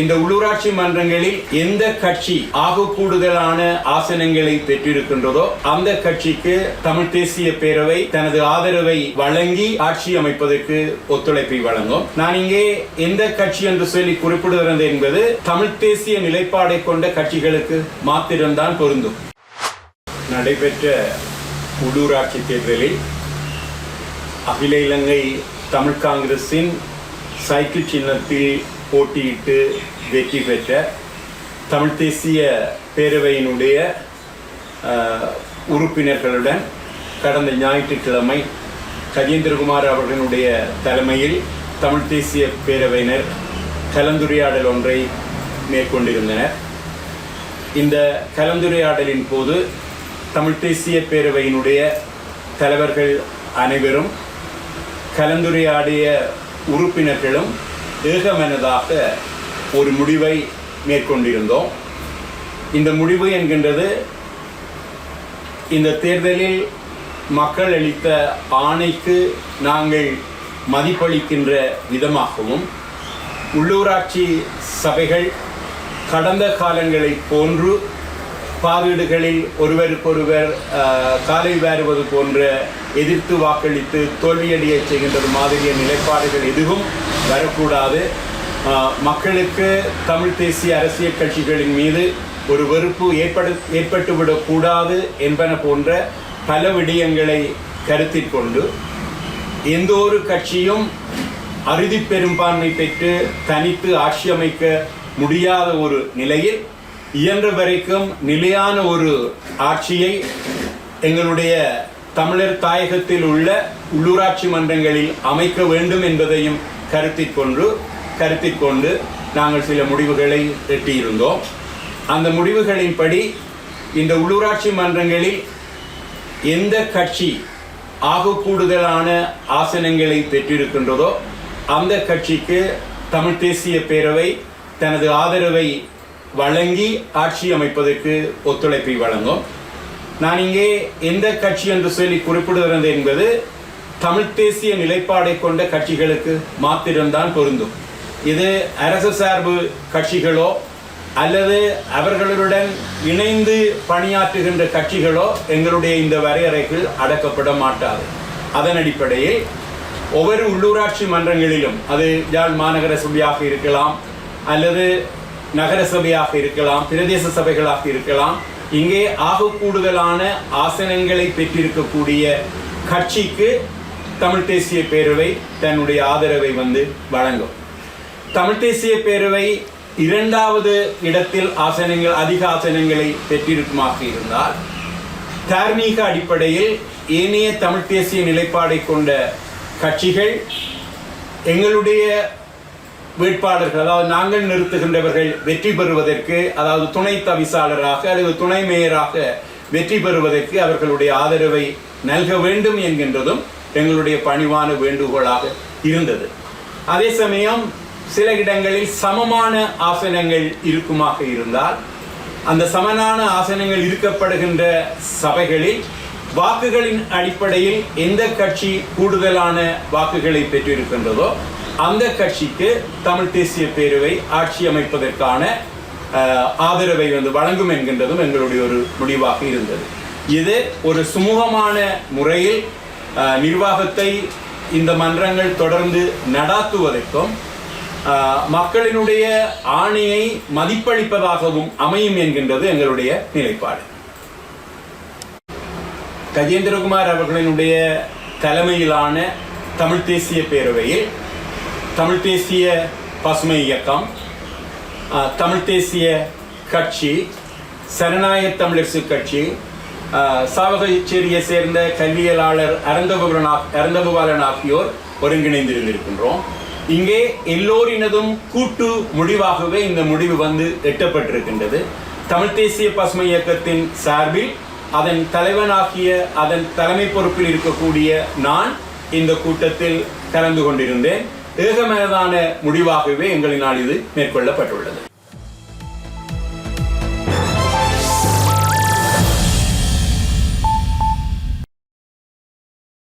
இந்த உள்ளூராட்சி மன்றங்களில் எந்த கட்சி ஆக கூடுதலான ஆசனங்களை பெற்றிருக்கின்றதோ அந்த கட்சிக்கு தமிழ் தேசிய பேரவை தனது ஆதரவை வழங்கி ஆட்சி அமைப்பதற்கு ஒத்துழைப்பை வழங்கும். நான் இங்கே எந்த கட்சி என்று சொல்லி குறிப்பிடுகிறது என்பது தமிழ் தேசிய நிலைப்பாடை கொண்ட கட்சிகளுக்கு மாத்திரம்தான் பொருந்தும். நடைபெற்ற உள்ளூராட்சி தேர்தலில் அகில இலங்கை தமிழ் காங்கிரசின் சைக்கிள் சின்னத்தில் போட்டியிட்டு வெற்றி பெற்ற தமிழ் தேசிய பேரவையினுடைய உறுப்பினர்களுடன் கடந்த ஞாயிற்றுக்கிழமை கஜேந்திரகுமார் அவர்களுடைய தலைமையில் தமிழ் தேசிய பேரவையினர் கலந்துரையாடல் ஒன்றை மேற்கொண்டிருந்தனர். இந்த கலந்துரையாடலின் போது தமிழ் தேசிய பேரவையினுடைய தலைவர்கள் அனைவரும் கலந்துரையாடிய உறுப்பினர்களும் ஏகமனதாக ஒரு முடிவை மேற்கொண்டிருந்தோம். இந்த முடிவு என்கின்றது இந்த தேர்தலில் மக்கள் அளித்த ஆணைக்கு நாங்கள் மதிப்பளிக்கின்ற விதமாகவும் உள்ளூராட்சி சபைகள் கடந்த காலங்களைப் போன்று பாதீடுகளில் ஒருவருக்கொருவர் காலை வேறுவது போன்ற எதிர்த்து வாக்களித்து தோல்வியடைய செய்கின்றது மாதிரிய நிலைப்பாடுகள் எதுவும் வரக்கூடாது. மக்களுக்கு தமிழ் தேசிய அரசியல் கட்சிகளின் மீது ஒரு வெறுப்பு ஏற்படு ஏற்பட்டுவிடக்கூடாது என்பன போன்ற பல விடயங்களை கருத்தில் கொண்டு எந்த ஒரு கட்சியும் அறுதி பெரும்பான்மை பெற்று தனித்து ஆட்சி அமைக்க முடியாத ஒரு நிலையில் இயன்ற வரைக்கும் நிலையான ஒரு ஆட்சியை எங்களுடைய தமிழர் தாயகத்தில் உள்ள உள்ளூராட்சி மன்றங்களில் அமைக்க வேண்டும் என்பதையும் கருத்தில் கொண்டு கருத்தில் கொண்டு நாங்கள் சில முடிவுகளை எட்டியிருந்தோம். அந்த முடிவுகளின்படி இந்த உள்ளூராட்சி மன்றங்களில் எந்த கட்சி ஆக கூடுதலான ஆசனங்களை பெற்றிருக்கின்றதோ அந்த கட்சிக்கு தமிழ் தேசிய பேரவை தனது ஆதரவை வழங்கி ஆட்சி அமைப்பதற்கு ஒத்துழைப்பை வழங்கும். நான் இங்கே எந்த கட்சி என்று சொல்லி குறிப்பிடுகிறது என்பது தமிழ் தேசிய நிலைப்பாடை கொண்ட கட்சிகளுக்கு மாத்திரம்தான் பொருந்தும். இது அரசு சார்பு கட்சிகளோ அல்லது அவர்களுடன் இணைந்து பணியாற்றுகின்ற கட்சிகளோ எங்களுடைய இந்த வரையறைகள் அடக்கப்பட மாட்டாது. அதன் அடிப்படையில் ஒவ்வொரு உள்ளூராட்சி மன்றங்களிலும் அது யாழ் மாநகர சபையாக இருக்கலாம் அல்லது நகர சபையாக இருக்கலாம் பிரதேச சபைகளாக இருக்கலாம் இங்கே ஆக கூடுதலான ஆசனங்களை பெற்றிருக்கக்கூடிய கட்சிக்கு தமிழ் தேசிய பேரவை தன்னுடைய ஆதரவை வந்து வழங்கும். தமிழ் தேசிய பேரவை இரண்டாவது இடத்தில் ஆசனங்கள் அதிக ஆசனங்களை பெற்றிருக்குமாக இருந்தால் தார்மீக அடிப்படையில் ஏனைய தமிழ் தேசிய நிலைப்பாடை கொண்ட கட்சிகள் எங்களுடைய வேட்பாளர்கள் அதாவது நாங்கள் நிறுத்துகின்றவர்கள் வெற்றி பெறுவதற்கு அதாவது துணை தவிசாளராக அல்லது துணை மேயராக வெற்றி பெறுவதற்கு அவர்களுடைய ஆதரவை நல்க வேண்டும் என்கின்றதும் எங்களுடைய பணிவான வேண்டுகோளாக இருந்தது. அதே சமயம் சில இடங்களில் சமமான ஆசனங்கள் இருக்குமாக இருந்தால் அந்த சமனான ஆசனங்கள் இருக்கப்படுகின்ற சபைகளில் வாக்குகளின் அடிப்படையில் எந்த கட்சி கூடுதலான வாக்குகளை பெற்றிருக்கின்றதோ அந்த கட்சிக்கு தமிழ் தேசிய பேரவை ஆட்சி அமைப்பதற்கான ஆதரவை வந்து வழங்கும் என்கின்றதும் எங்களுடைய ஒரு முடிவாக இருந்தது. இது ஒரு சுமூகமான முறையில் நிர்வாகத்தை இந்த மன்றங்கள் தொடர்ந்து நடாத்துவதற்கும் மக்களினுடைய ஆணையை மதிப்பளிப்பதாகவும் அமையும் என்கின்றது எங்களுடைய நிலைப்பாடு. கஜேந்திரகுமார் அவர்களினுடைய தலைமையிலான தமிழ் தேசிய பேரவையில் தமிழ் தேசிய பசுமை இயக்கம் தமிழ் தேசிய கட்சி சரணாயக தமிழரசு கட்சி சாவகச்சேரியை சேர்ந்த கல்வியலாளர் அறந்தபுரன் அறந்தபுபாலன் ஆகியோர் ஒருங்கிணைந்திருந்திருக்கின்றோம். இங்கே எல்லோரினதும் கூட்டு முடிவாகவே இந்த முடிவு வந்து எட்டப்பட்டிருக்கின்றது. தமிழ் தேசிய பசுமை இயக்கத்தின் சார்பில் அதன் தலைவனாகிய அதன் தலைமை பொறுப்பில் இருக்கக்கூடிய நான் இந்த கூட்டத்தில் கலந்து கொண்டிருந்தேன். ஏகமேதான முடிவாகவே எங்களினால் இது மேற்கொள்ளப்பட்டுள்ளது.